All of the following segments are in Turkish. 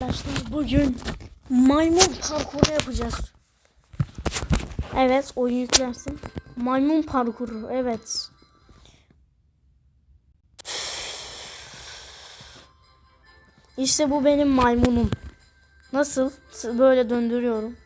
Arkadaşlar bugün maymun parkuru yapacağız. Evet oyun yüklensin. Maymun parkuru evet. İşte bu benim maymunum. Nasıl? Böyle döndürüyorum.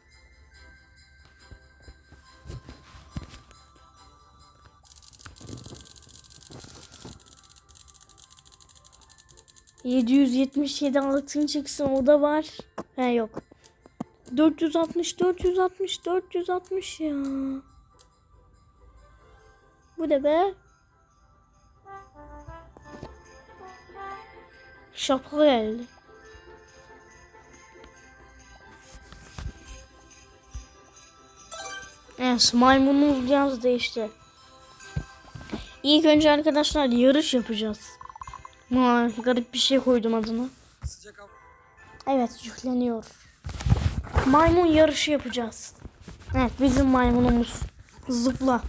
...777 altın çıksın o da var. He yok. 460 460 460 ya. Bu ne be? Şapka geldi. Evet maymunumuz biraz değişti. İlk önce arkadaşlar yarış yapacağız. Ha, garip bir şey koydum adına. Sıcak hava. Evet yükleniyor. Maymun yarışı yapacağız. Evet bizim maymunumuz. Zıpla.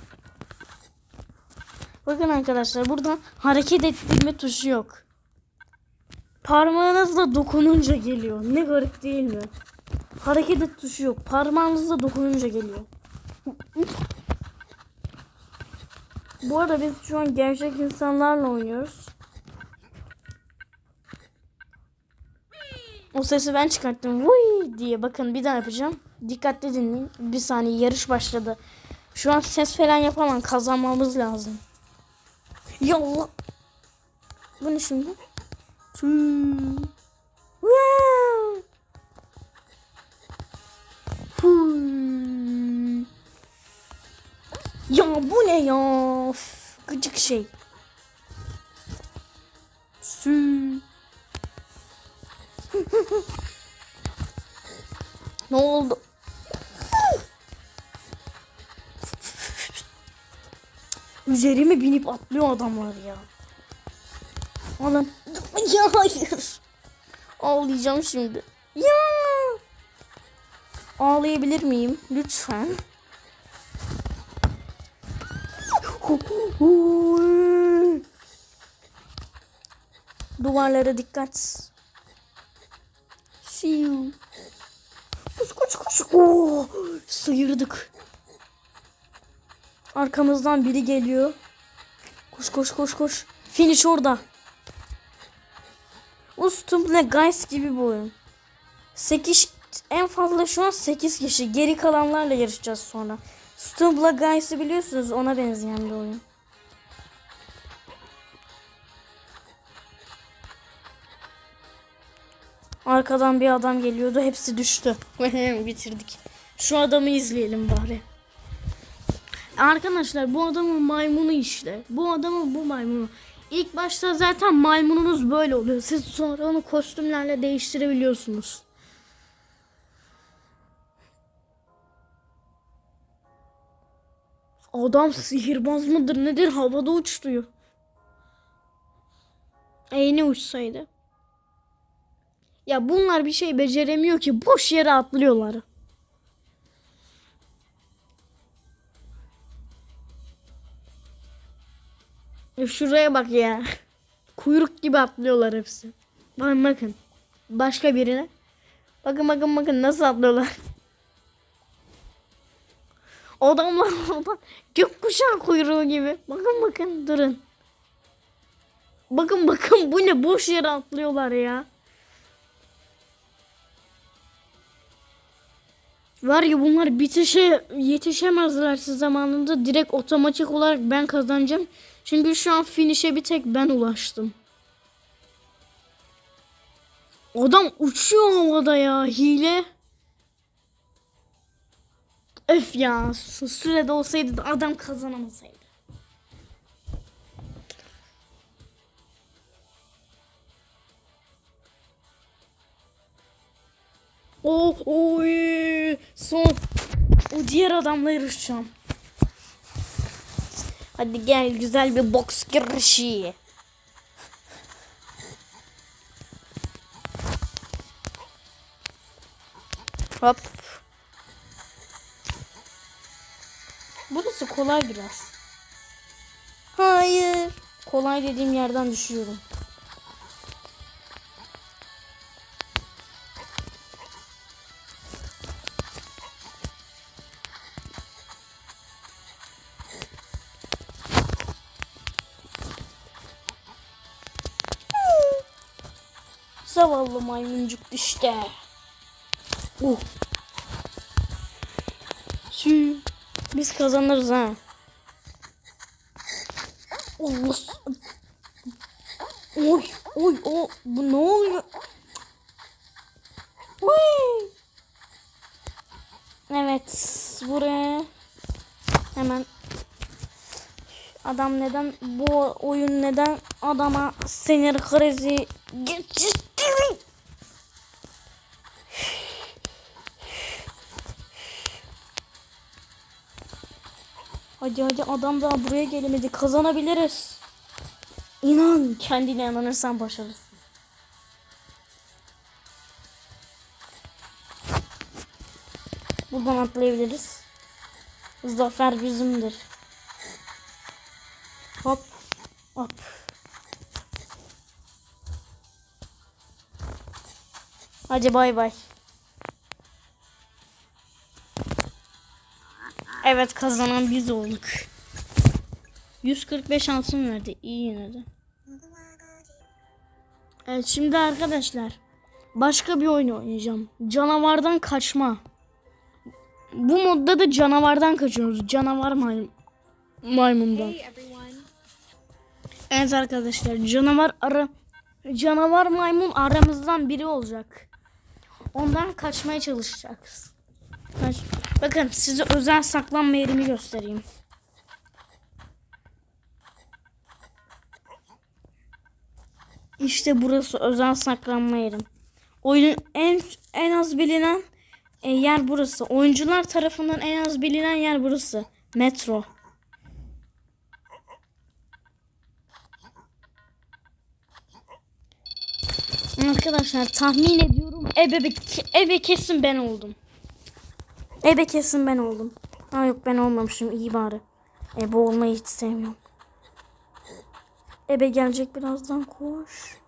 Bakın arkadaşlar burada hareket ettirme tuşu yok. Parmağınızla dokununca geliyor. Ne garip değil mi? Hareket et tuşu yok. Parmağınızla dokununca geliyor. Bu arada biz şu an gerçek insanlarla oynuyoruz. O sesi ben çıkarttım. Vuy diye bakın bir daha yapacağım. Dikkatli dinleyin. Bir saniye yarış başladı. Şu an ses falan yapamam. Kazanmamız lazım. Ya Allah. Bu ne şimdi? Hmm. Wow. Hmm. Ya bu ne ya? Üf, Gıcık şey. Sü. Ne oldu? Üzerime binip atlıyor adamlar ya. Oğlum. Ya hayır. Ağlayacağım şimdi. Ya. Ağlayabilir miyim? Lütfen. Duvarlara dikkat. Siu. Koş koş. Oo, sıyırdık. Arkamızdan biri geliyor. Koş koş koş koş. Finish orada. Ustum ne guys gibi bu oyun. 8 en fazla şu an 8 kişi. Geri kalanlarla yarışacağız sonra. Stumbla Guys'ı biliyorsunuz ona benzeyen bir oyun. Arkadan bir adam geliyordu. Hepsi düştü. Bitirdik. Şu adamı izleyelim bari. Arkadaşlar bu adamın maymunu işte. Bu adamın bu maymunu. İlk başta zaten maymununuz böyle oluyor. Siz sonra onu kostümlerle değiştirebiliyorsunuz. Adam sihirbaz mıdır nedir havada uçtuyor. E ne uçsaydı? Ya bunlar bir şey beceremiyor ki boş yere atlıyorlar. Ya Şuraya bak ya. Kuyruk gibi atlıyorlar hepsi. Bakın bakın. Başka birine. Bakın bakın bakın nasıl atlıyorlar. Adamlar oradan gökkuşağı kuyruğu gibi. Bakın bakın durun. Bakın bakın bu ne boş yere atlıyorlar ya. Var ya bunlar bitişe yetişemezlerse zamanında direkt otomatik olarak ben kazanacağım. Çünkü şu an finish'e bir tek ben ulaştım. Adam uçuyor havada ya hile. Öf ya sürede olsaydı da adam kazanamasaydı. Oh, oy. O diğer adamla yarışacağım. Hadi gel güzel bir boks yarışı. Hop. Burası kolay biraz. Hayır. Kolay dediğim yerden düşüyorum. Zavallı maymuncuk işte. Uh. Sü. Biz kazanırız ha. Allah. Oy oy o bu ne oluyor? Oy. Evet buraya hemen adam neden bu oyun neden adama sinir krizi geçirdi? Hadi hadi adam daha buraya gelemedi. Kazanabiliriz. İnan kendine inanırsan başarırsın. Buradan atlayabiliriz. Zafer bizimdir. Hop. Hop. Hadi bay bay. Evet kazanan biz olduk. 145 altın verdi. İyi yine de. Evet şimdi arkadaşlar başka bir oyun oynayacağım. Canavardan kaçma. Bu modda da canavardan kaçıyoruz. Canavar may maymundan. Hey. Evet arkadaşlar canavar ara canavar maymun aramızdan biri olacak. Ondan kaçmaya çalışacağız. Bakın size özel saklanma yerimi göstereyim. İşte burası özel saklanma yerim. Oyunun en en az bilinen e, yer burası. Oyuncular tarafından en az bilinen yer burası. Metro. Arkadaşlar tahmin ediyorum ebe, ebe kesin ben oldum. Ebe kesin ben oldum. Ha yok ben olmamışım iyi bari. Ebe olmayı hiç sevmiyorum. Ebe gelecek birazdan koş.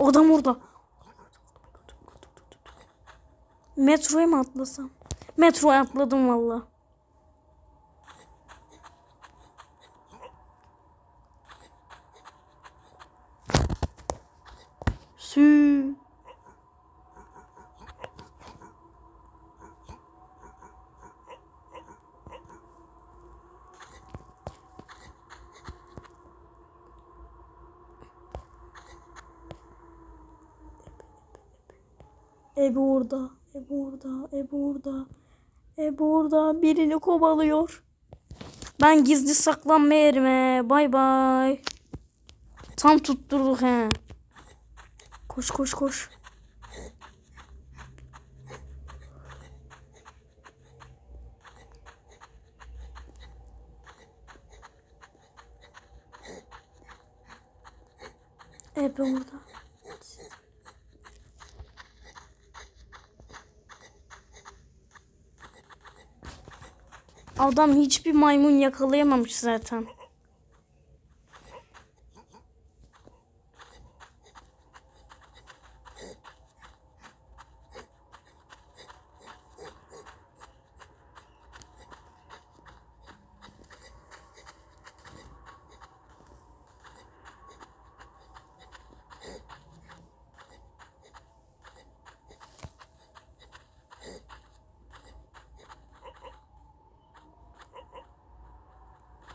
Adam orada. Metroya mı atlasam? Metroya atladım valla. Sü. Ebe orada, Ebe orada, Ebe orada. Ebe orada birini kovalıyor. Ben gizli saklanma yerime. Bay bay. Tam tutturduk he. Koş koş koş. Ebe orada. Adam hiçbir maymun yakalayamamış zaten.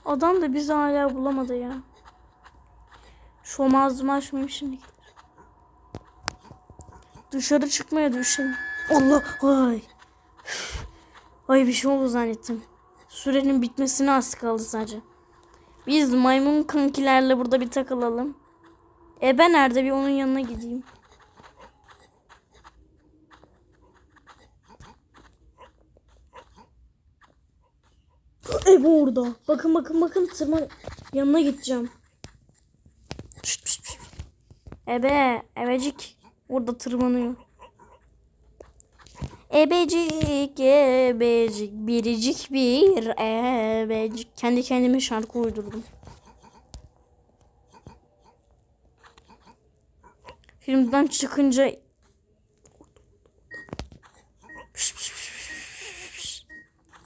Adam da bizi hala bulamadı ya. Şu ağzımı açmayayım şimdi. Dışarı çıkmaya düşün. Allah ay. Ay bir şey oldu zannettim. Sürenin bitmesine az kaldı sadece. Biz maymun kankilerle burada bir takılalım. E ben nerede bir onun yanına gideyim. Ebe orada. Bakın bakın bakın tırma yanına gideceğim. Ebe, ebecik. Orada tırmanıyor. Ebecik, ebecik, biricik bir ebecik. Kendi kendime şarkı uydurdum. Filmden çıkınca.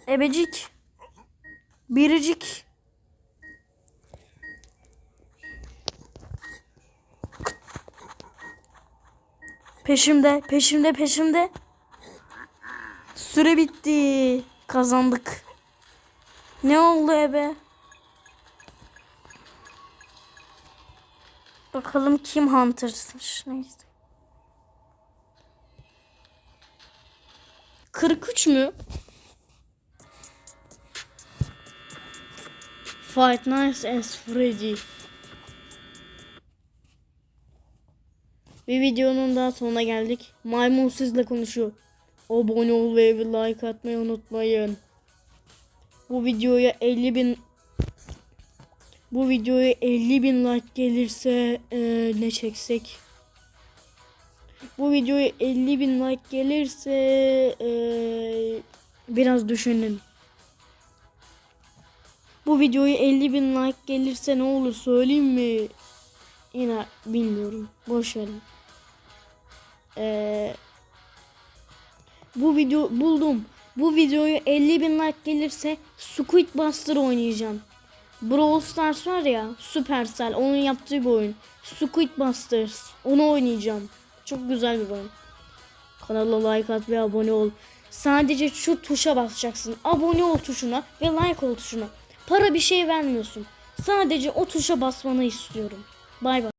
Ebecik biricik Peşimde, peşimde, peşimde. Süre bitti. Kazandık. Ne oldu ebe? Bakalım kim Hunter'smış. Neyse. 43 mü? Fight Nice as Freddy. Bir videonun daha sonuna geldik. Maymun sizle konuşuyor. Abone ol ve bir like atmayı unutmayın. Bu videoya 50 bin bu videoya 50 bin like gelirse eee, ne çeksek? Bu videoya 50 bin like gelirse eee, biraz düşünün. Bu videoya 50 bin like gelirse ne olur söyleyeyim mi? Yine bilmiyorum. Boş verin. Eee, bu video buldum. Bu videoya 50 bin like gelirse Squid Buster oynayacağım. Brawl Stars var ya Supercell onun yaptığı bir oyun. Squid Busters onu oynayacağım. Çok güzel bir oyun. Kanala like at ve abone ol. Sadece şu tuşa basacaksın. Abone ol tuşuna ve like ol tuşuna. Para bir şey vermiyorsun. Sadece o tuşa basmanı istiyorum. Bay bay.